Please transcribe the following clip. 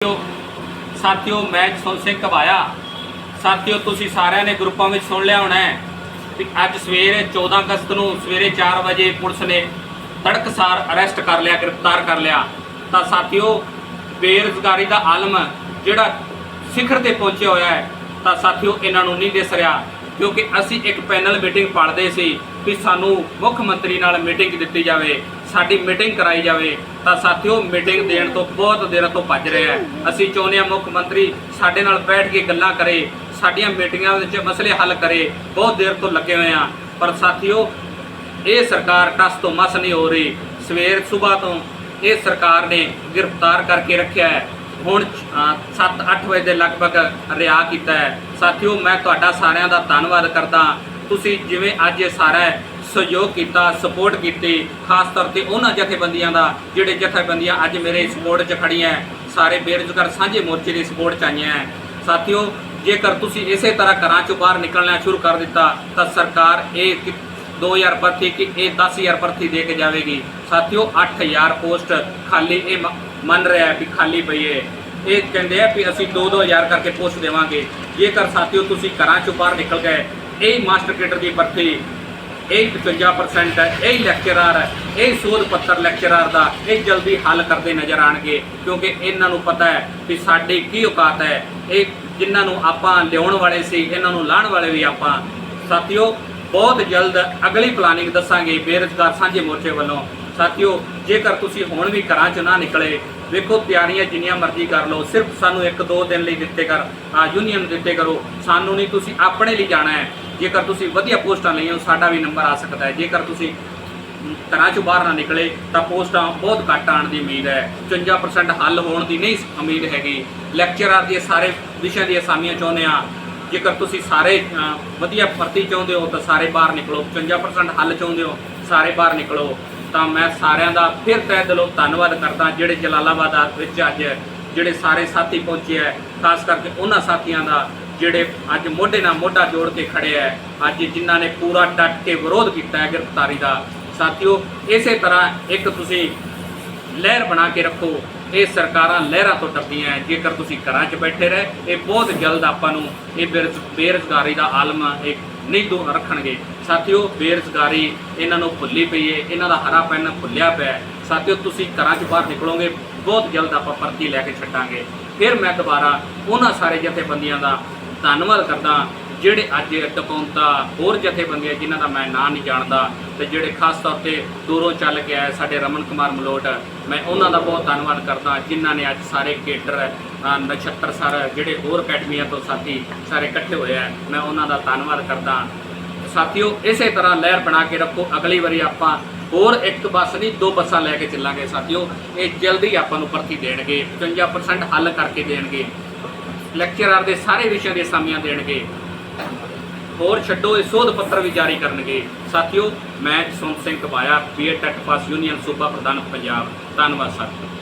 ਸਾਥੀਓ ਮੈਂ ਸੁਣ ਸਿੰਘ ਕਬਾਇਆ ਸਾਥੀਓ, ਤੁਸੀਂ ਸਾਰਿਆਂ ਨੇ ਗਰੁੱਪਾਂ ਵਿੱਚ ਸੁਣ ਲਿਆ ਹੋਣਾ ਹੈ ਕਿ ਅੱਜ ਸਵੇਰੇ 14 ਅਗਸਤ ਨੂੰ ਸਵੇਰੇ 4 ਵਜੇ ਪੁਲਿਸ ਨੇ ਤੜਕਸਾਰ ਅਰੈਸਟ ਕਰ ਲਿਆ, ਗ੍ਰਿਫਤਾਰ ਕਰ ਲਿਆ। ਤਾਂ ਸਾਥੀਓ, ਬੇਰੁਜ਼ਗਾਰੀ ਦਾ ਆਲਮ ਜਿਹੜਾ ਸਿਖਰ ਤੇ ਪਹੁੰਚਿਆ ਹੋਇਆ ਹੈ, ਤਾਂ ਸਾਥੀਓ, ਇਹਨਾਂ ਨੂੰ ਨਹੀਂ ਦਿਸ ਰਿਹਾ, ਕਿਉਂਕਿ ਅਸੀਂ ਇੱਕ ਪੈਨਲ ਮੀਟਿੰਗ ਪੜ੍ਹਦੇ ਸੀ ਕਿ ਸਾਨੂੰ ਮੁੱਖ ਮੰਤਰੀ ਨਾਲ ਮੀਟਿੰਗ ਦਿੱਤੀ ਜਾਵੇ। ਸਾਡੀ ਮੀਟਿੰਗ ਕਰਾਈ ਜਾਵੇ, ਤਾਂ ਸਾਥੀਓ ਮੀਟਿੰਗ ਦੇਣ ਤੋਂ ਬਹੁਤ ਦੇਰ ਤੋਂ ਭੱਜ ਰਿਹਾ ਹੈ ਅਸੀਂ ਚਾਹੁੰਦੇ ਹਾਂ ਮੁੱਖ ਮੰਤਰੀ ਸਾਡੇ ਨਾਲ ਬੈਠ ਕੇ ਗੱਲਾਂ ਕਰੇ, ਸਾਡੀਆਂ ਮੀਟਿੰਗਾਂ ਵਿੱਚ ਮਸਲੇ ਹੱਲ ਕਰੇ, ਬਹੁਤ ਦੇਰ ਤੋਂ ਲੱਗੇ ਹੋਏ ਆ। ਪਰ ਸਾਥੀਓ, ਇਹ ਸਰਕਾਰ ਟਸ ਤੋਂ ਮਸ ਨਹੀਂ ਹੋ ਰਹੀ। ਸਵੇਰ ਸਵੇਰ ਤੋਂ ਇਹ ਸਰਕਾਰ ਨੇ ਗ੍ਰਿਫਤਾਰ ਕਰਕੇ ਰੱਖਿਆ ਹੈ। ਹੁਣ 7-8 ਵਜੇ ਦੇ ਲਗਭਗ ਰਿਹਾ ਕੀਤਾ ਹੈ। ਸਾਥੀਓ, ਮੈਂ ਤੁਹਾਡਾ ਸਾਰਿਆਂ ਦਾ ਧੰਨਵਾਦ ਕਰਦਾ ਤੁਸੀਂ ਜਿਵੇਂ ਅੱਜ ਇਹ ਸਾਰਾ ਸਹਿਯੋਗ ਕੀਤਾ ਸਪੋਰਟ ਕੀਤੀ ਖਾਸ ਤੌਰ ਤੇ ਉਹਨਾਂ ਜਥੇਬੰਦੀਆਂ ਦਾ ਜਿਹੜੇ ਜਥੇਬੰਦੀਆਂ ਅੱਜ ਮੇਰੇ ਸਪੋਰਟ 'ਚ ਖੜੀਆਂ ਹੈ, ਸਾਰੇ ਬੇਰੁਜ਼ਗਾਰ ਸਾਂਝੇ ਮੋਰਚੇ ਦੀ ਸਪੋਰਟ 'ਚ ਆਈਆਂ ਹੈ। ਸਾਥੀਓ ਜੇਕਰ ਤੁਸੀਂ ਇਸੇ ਤਰ੍ਹਾਂ ਘਰਾਂ ਚੋਂ ਬਾਹਰ ਨਿਕਲਣਾ ਸ਼ੁਰੂ ਕਰ ਦਿੱਤਾ ਤਾਂ ਸਰਕਾਰ ਇਹ ਕਿ 2000 ਭਰਤੀ ਕਿ ਇਹ 10000 ਭਰਤੀ ਦੇ ਕੇ ਜਾਵੇਗੀ। ਸਾਥੀਓ 8000 ਪੋਸਟ ਖਾਲੀ ਇਹ ਮ- ਮੰਨ ਰਿਹਾ ਹੈ ਵੀ ਖਾਲੀ ਪਈ ਹੈ। ਇਹ ਕਹਿੰਦੇ ਆ ਵੀ ਅਸੀਂ 2-2000 ਕਰਕੇ ਪੋਸਟ ਦੇਵਾਂਗੇ। ਜੇਕਰ ਸਾਥੀਓ ਤੁਸੀਂ ਘਰਾਂ ਚੋਂ ਬਾਹਰ ਨਿਕਲ ਗਏ ਇਹ ਮਾਸਟਰ ਕੇਡਰ ਦੀ ਭਰਤੀ ਇਹ 55% ਹੈ, ਇਹ ਲੈਕਚਰਰ ਹੈ, ਇਹ ਸੋਧ ਪੱਤਰ ਲੈਕਚਰਰ ਦਾ, ਇਹ ਜਲਦੀ ਹੱਲ ਕਰਦੇ ਨਜ਼ਰ ਆਣਗੇ ਕਿਉਂਕਿ ਇਹਨਾਂ ਨੂੰ ਪਤਾ ਹੈ ਕਿ ਸਾਡੀ ਕੀ ਔਕਾਤ ਹੈ। ਇਹ ਜਿਨ੍ਹਾਂ ਨੂੰ ਆਪਾਂ ਲਿਆਉਣ ਵਾਲੇ ਸੀ, ਇਹਨਾਂ ਨੂੰ ਲਾਣ ਵਾਲੇ ਵੀ ਆਪਾਂ। ਸਾਥੀਓ ਬਹੁਤ ਜਲਦ ਅਗਲੀ ਪਲਾਨਿੰਗ ਦੱਸਾਂਗੇ ਬੇਰੁਜ਼ਗਾਰ ਸਾਂਝੇ ਮੋਰਚੇ ਵੱਲੋਂ। ਸਾਥੀਓ, ਜੇਕਰ ਤੁਸੀਂ ਹੁਣ ਵੀ ਘਰਾਂ 'ਚ ਨਾ ਨਿਕਲੇ, ਵੇਖੋ ਤਿਆਰੀਆਂ ਜਿੰਨੀਆਂ ਮਰਜ਼ੀ ਕਰ ਲਓ, ਸਿਰਫ ਸਾਨੂੰ ਇੱਕ ਦੋ ਦਿਨ ਲਈ ਦਿੱਤੇ ਕਰ ਯੂਨੀਅਨ ਦਿੱਤੇ ਕਰੋ। ਸਾਨੂੰ ਨਹੀਂ ਤੁਸੀਂ ਆਪਣੇ ਲਈ ਜਾਣਾ ਹੈ। ਜੇਕਰ ਤੁਸੀਂ ਵਧੀਆ ਪੋਸਟਾਂ ਲਈਆਂ ਸਾਡਾ ਵੀ ਨੰਬਰ ਆ ਸਕਦਾ ਹੈ। ਜੇਕਰ ਤੁਸੀਂ ਘਰਾਂ ਚੋਂ ਬਾਹਰ ਨਾ ਨਿਕਲੇ, ਤਾਂ ਪੋਸਟਾਂ ਬਹੁਤ ਘੱਟ ਆਉਣ ਦੀ ਉਮੀਦ ਹੈ। 55% ਹੱਲ ਹੋਣ ਦੀ ਨਹੀਂ ਉਮੀਦ ਹੈਗੀ। ਲੈਕਚਰਰ ਦੇ ਸਾਰੇ ਵਿਸ਼ਿਆਂ ਦੀਆਂ ਅਸਾਮੀਆਂ ਚਾਹੁੰਦੇ ਆ ਜੇਕਰ ਤੁਸੀਂ ਸਾਰੇ ਵਧੀਆ ਭਰਤੀ ਚਾਹੁੰਦੇ ਹੋ ਤਾਂ ਸਾਰੇ ਬਾਹਰ ਨਿਕਲੋ 55% ਹੱਲ ਚਾਹੁੰਦੇ ਹੋ, ਸਾਰੇ ਬਾਹਰ ਨਿਕਲੋ, ਤਾਂ ਮੈਂ ਸਾਰਿਆਂ ਦਾ ਫਿਰ ਤਹਿ ਦਿਲੋਂ ਧੰਨਵਾਦ ਕਰਦਾ ਜਿਹੜੇ ਜਲਾਲਾਬਾਦ ਵਿੱਚ ਅੱਜ ਜਿਹੜੇ ਸਾਰੇ ਸਾਥੀ ਪਹੁੰਚੇ ਹੈ ਖਾਸ ਕਰਕੇ ਉਹਨਾਂ ਸਾਥੀਆਂ ਦਾ, ਜਿਹੜੇ ਅੱਜ ਮੋਢੇ ਨਾਲ ਮੋਢਾ ਜੋੜ ਕੇ ਖੜੇ ਹੈ ਅੱਜ ਜਿਨ੍ਹਾਂ ਨੇ ਪੂਰਾ ਡਟ ਕੇ ਵਿਰੋਧ ਕੀਤਾ ਹੈ ਗ੍ਰਿਫਤਾਰੀ ਦਾ। ਸਾਥੀਓ, ਇਸੇ ਤਰ੍ਹਾਂ ਇੱਕ ਤੁਸੀਂ ਲਹਿਰ ਬਣਾ ਕੇ ਰੱਖੋ। ਇਹ ਸਰਕਾਰਾਂ ਲਹਿਰਾਂ ਤੋਂ ਡਰਦੀਆਂ ਹੈ ਜੇਕਰ ਤੁਸੀਂ ਘਰਾਂ 'ਚ ਬੈਠੇ ਰਹੇ, ਇਹ ਬਹੁਤ ਜਲਦ ਆਪਾਂ ਨੂੰ ਇਹ ਬੇਰੁਜ਼- ਬੇਰੁਜ਼ਗਾਰੀ ਦਾ ਆਲਮ ਇਹ ਨਹੀਂ ਦੋ ਰੱਖਣਗੇ। ਸਾਥੀਓ, ਬੇਰੁਜ਼ਗਾਰੀ ਇਹਨਾਂ ਨੂੰ ਭੁੱਲੀ ਪਈ ਹੈ ਇਹਨਾਂ ਦਾ ਹਰਾ ਪੈਨ ਭੁੱਲਿਆ ਪਿਆ ਹੈ। ਸਾਥੀਓ, ਤੁਸੀਂ ਘਰਾਂ 'ਚ ਬਾਹਰ ਨਿਕਲੋਗੇ, ਬਹੁਤ ਜਲਦ ਆਪਾਂ ਭਰਤੀ ਲੈ ਕੇ ਛੱਡਾਂਗੇ। ਫਿਰ ਮੈਂ ਦੁਬਾਰਾ ਉਹਨਾਂ ਸਾਰੇ ਜਥੇਬੰਦੀਆਂ ਦਾ ਧੰਨਵਾਦ ਕਰਦਾ ਜਿਹੜੇ ਅੱਜ ਟਪੌਂਤਾ ਹੋਰ ਜਥੇਬੰਦੀਆਂ ਜਿਨ੍ਹਾਂ ਦਾ ਮੈਂ ਨਾਂ ਨਹੀਂ ਜਾਣਦਾ ਤੇ ਜਿਹੜੇ ਖਾਸ ਤੌਰ ਤੇ ਦੂਰੋਂ ਚੱਲ ਕੇ ਆਏ ਸਾਡੇ ਰਮਨ ਕੁਮਾਰ ਮਲੋਟ, ਮੈਂ ਉਹਨਾਂ ਦਾ ਬਹੁਤ ਧੰਨਵਾਦ ਕਰਦਾ, ਜਿਨ੍ਹਾਂ ਨੇ ਅੱਜ ਸਾਰੇ ਕੇਡਰ ਨਛੱਤਰ ਸਰ, ਜਿਹੜੇ ਹੋਰ ਅਕੈਡਮੀਆਂ ਤੋਂ ਸਾਥੀ ਸਾਰੇ ਇਕੱਠੇ ਹੋਏ ਆ, ਮੈਂ ਉਹਨਾਂ ਦਾ ਧੰਨਵਾਦ ਕਰਦਾ। ਸਾਥੀਓ, ਇਸੇ ਤਰ੍ਹਾਂ ਲਹਿਰ ਬਣਾ ਕੇ ਰੱਖੋ, ਅਗਲੀ ਵਾਰੀ ਆਪਾਂ ਹੋਰ ਇੱਕ ਬੱਸ ਨਹੀਂ, ਦੋ ਬੱਸਾਂ ਲੈ ਕੇ ਚੱਲਾਂਗੇ ਸਾਥੀਓ, ਇਹ ਜਲਦੀ ਆਪਾਂ ਨੂੰ ਭਰਤੀ ਦੇਣਗੇ 55% ਹੱਲ ਕਰਕੇ ਦੇਣਗੇ ਲੈਕਚਰਰ ਦੇ ਸਾਰੇ ਵਿਸ਼ਿਆਂ ਦੇ ਅਸਾਮੀਆਂ ਦੇਣਗੇ। ਹੋਰ ਛੱਡੋ, ਇਹ ਸੋਧ ਪੱਤਰ ਵੀ ਜਾਰੀ ਕਰਨਗੇ। ਸਾਥੀਓ, ਮੈਂ Jaswant Singh Kabaiya BA TET pass union ਸੂਬਾ ਪ੍ਰਧਾਨ ਪੰਜਾਬ। ਧੰਨਵਾਦ, ਸਾਥੀਓ।